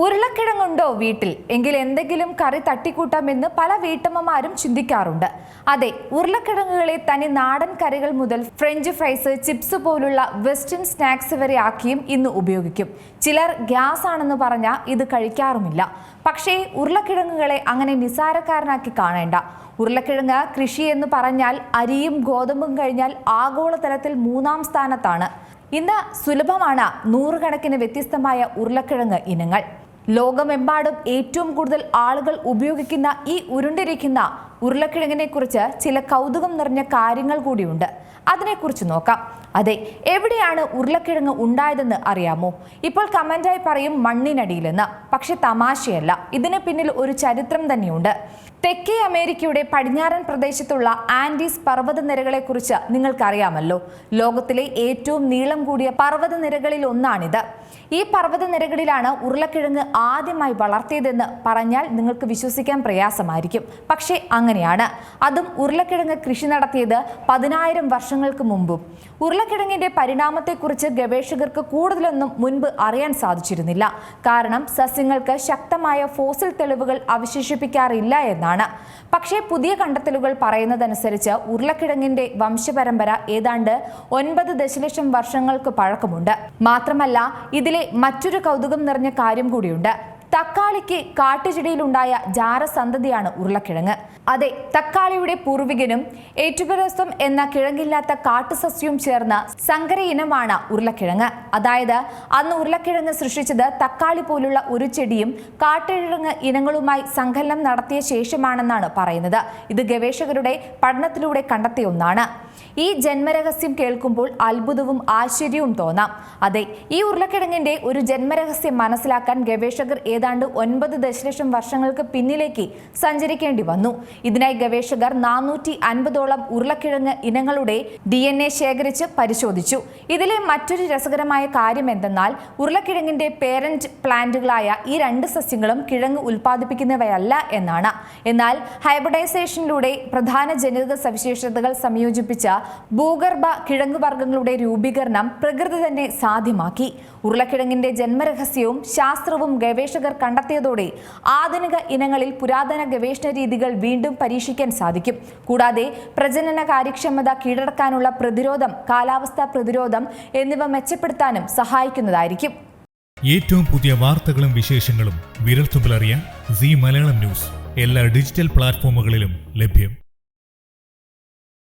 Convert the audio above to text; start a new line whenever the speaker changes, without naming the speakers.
ഉരുളക്കിഴങ്ങുണ്ടോ വീട്ടിൽ? എങ്കിൽ എന്തെങ്കിലും കറി തട്ടിക്കൂട്ടാമെന്ന് പല വീട്ടമ്മമാരും ചിന്തിക്കാറുണ്ട്. അതെ ഉരുളക്കിഴങ്ങുകളെ തനി നാടൻ കറികൾ മുതൽ ഫ്രഞ്ച് ഫ്രൈസ് ചിപ്സ് പോലുള്ള വെസ്റ്റേൺ സ്നാക്സ് വരെ ആക്കിയും ഇന്ന് ഉപയോഗിക്കും. ചിലർ ഗ്യാസ് ആണെന്ന് പറഞ്ഞാൽ ഇത് കഴിക്കാറുമില്ല. പക്ഷേ ഉരുളക്കിഴങ്ങുകളെ അങ്ങനെ നിസാരക്കാരനാക്കി കാണേണ്ട. ഉരുളക്കിഴങ്ങ് കൃഷി എന്ന് പറഞ്ഞാൽ അരിയും ഗോതമ്പും കഴിഞ്ഞാൽ ആഗോളതലത്തിൽ മൂന്നാം സ്ഥാനത്താണ്. ഇന്ന് സുലഭമാണ് നൂറുകണക്കിന് വ്യത്യസ്തമായ ഉരുളക്കിഴങ്ങ് ഇനങ്ങൾ. ലോകമെമ്പാടും ഏറ്റവും കൂടുതൽ ആളുകൾ ഉപയോഗിക്കുന്ന ഈ ഉരുണ്ടിരിക്കുന്ന ഉരുളക്കിഴങ്ങിനെ കുറിച്ച് ചില കൗതുകം നിറഞ്ഞ കാര്യങ്ങൾ കൂടിയുണ്ട്. അതിനെക്കുറിച്ച് നോക്കാം. അതെ എവിടെയാണ് ഉരുളക്കിഴങ്ങ് ഉണ്ടായതെന്ന് അറിയാമോ? ഇപ്പോൾ കമന്റായി പറയും മണ്ണിനടിയിലെന്ന്. പക്ഷെ തമാശയല്ല. ഇതിന് പിന്നിൽ ഒരു ചരിത്രം തന്നെയുണ്ട്. തെക്കേ അമേരിക്കയുടെ പടിഞ്ഞാറൻ പ്രദേശത്തുള്ള ആൻഡീസ് പർവതനിരകളെക്കുറിച്ച് നിങ്ങൾക്കറിയാമല്ലോ. ലോകത്തിലെ ഏറ്റവും നീളം കൂടിയ പർവതനിരകളിൽ ഒന്നാണിത്. ഈ പർവതനിരകളിലാണ് ഉരുളക്കിഴങ്ങ് ആദ്യമായി വളർത്തിയതെന്ന് പറഞ്ഞാൽ നിങ്ങൾക്ക് വിശ്വസിക്കാൻ പ്രയാസമായിരിക്കും. പക്ഷേ അങ്ങനെയാണ്. അതും ഉരുളക്കിഴങ്ങ് കൃഷി നടത്തിയത് പതിനായിരം വർഷങ്ങൾക്ക് മുമ്പും. ഉരുളക്കിഴങ്ങിന്റെ പരിണാമത്തെക്കുറിച്ച് ഗവേഷകർക്ക് കൂടുതലൊന്നും മുൻപ് അറിയാൻ സാധിച്ചിരുന്നില്ല. കാരണം സസ്യങ്ങൾക്ക് ശക്തമായ ഫോസിൽ തെളിവുകൾ അവശേഷിപ്പിക്കാറില്ല എന്നാണ്. പക്ഷേ പുതിയ കണ്ടെത്തലുകൾ പറയുന്നതനുസരിച്ച് ഉരുളക്കിഴങ്ങിന്റെ വംശപരമ്പര ഏതാണ്ട് ഒൻപത് ദശലക്ഷം വർഷങ്ങൾക്ക് പഴക്കമുണ്ട്. മാത്രമല്ല ഇതിലെ മറ്റൊരു കൗതുകം നിറഞ്ഞ കാര്യം കൂടിയുണ്ട്. തക്കാളിക്ക് കാട്ടുചെടിയിലുണ്ടായ ജാരസന്തതിയാണ് ഉരുളക്കിഴങ്ങ്. അതെ തക്കാളിയുടെ പൂർവികനും ഏറ്റുപരസ്വം എന്ന കിഴങ്ങില്ലാത്ത കാട്ടുസസ്യവും ചേർന്ന സങ്കര ഇനമാണ് ഉരുളക്കിഴങ്ങ്. അതായത് അന്ന് ഉരുളക്കിഴങ്ങ് സൃഷ്ടിച്ചത് തക്കാളി പോലുള്ള ഒരു ചെടിയും കാട്ടുകിഴങ്ങ് ഇനങ്ങളുമായി സങ്കലനം നടത്തിയ ശേഷമാണെന്നാണ് പറയുന്നത്. ഇത് ഗവേഷകരുടെ പഠനത്തിലൂടെ കണ്ടെത്തിയ ഒന്നാണ്. ഈ ജന്മരഹസ്യം കേൾക്കുമ്പോൾ അത്ഭുതവും ആശ്ചര്യവും തോന്നാം. അതെ ഈ ഉരുളക്കിഴങ്ങിന്റെ ഒരു ജന്മരഹസ്യം മനസ്സിലാക്കാൻ ഗവേഷകർ ഏതാണ്ട് ഒൻപത് ദശലക്ഷം വർഷങ്ങൾക്ക് പിന്നിലേക്ക് സഞ്ചരിക്കേണ്ടി വന്നു. ഇതിനായി ഗവേഷകർ നാനൂറ്റി അൻപതോളം ഉരുളക്കിഴങ്ങ് ഇനങ്ങളുടെ ഡി എൻ എ ശേഖരിച്ച് പരിശോധിച്ചു. ഇതിലെ മറ്റൊരു രസകരമായ കാര്യം എന്തെന്നാൽ ഉരുളക്കിഴങ്ങിന്റെ പേരന്റ് പ്ലാന്റുകളായ ഈ രണ്ട് സസ്യങ്ങളും കിഴങ്ങ് ഉൽപ്പാദിപ്പിക്കുന്നവയല്ല എന്നാണ്. എന്നാൽ ഹൈബ്രിഡൈസേഷനിലൂടെ പ്രധാന ജനിതക സവിശേഷതകൾ സംയോജിപ്പിച്ച ഭൂഗർഭ കിഴങ്ങുവർഗങ്ങളുടെ രൂപീകരണം പ്രകൃതി തന്നെ സാധ്യമാക്കി. ഉരുളക്കിഴങ്ങിന്റെ ജന്മരഹസ്യവും ശാസ്ത്രവും ഗവേഷകർ കണ്ടെത്തിയതോടെ ആധുനിക ഇനങ്ങളിൽ പുരാതന ഗവേഷണ രീതികൾ വീണ്ടും പരീക്ഷിക്കാൻ സാധിക്കും. കൂടാതെ പ്രജനന കാര്യക്ഷമത കീഴടക്കാനുള്ള പ്രതിരോധം കാലാവസ്ഥാ പ്രതിരോധം എന്നിവ മെച്ചപ്പെടുത്താനും സഹായിക്കുന്നതായിരിക്കും.
ഏറ്റവും പുതിയ വാർത്തകളും വിശേഷങ്ങളും വിരൽത്തുമ്പിലറിയാൻ സി മലയാളം ന്യൂസ്. എല്ലാ ഡിജിറ്റൽ പ്ലാറ്റ്ഫോമുകളിലും ലഭ്യം.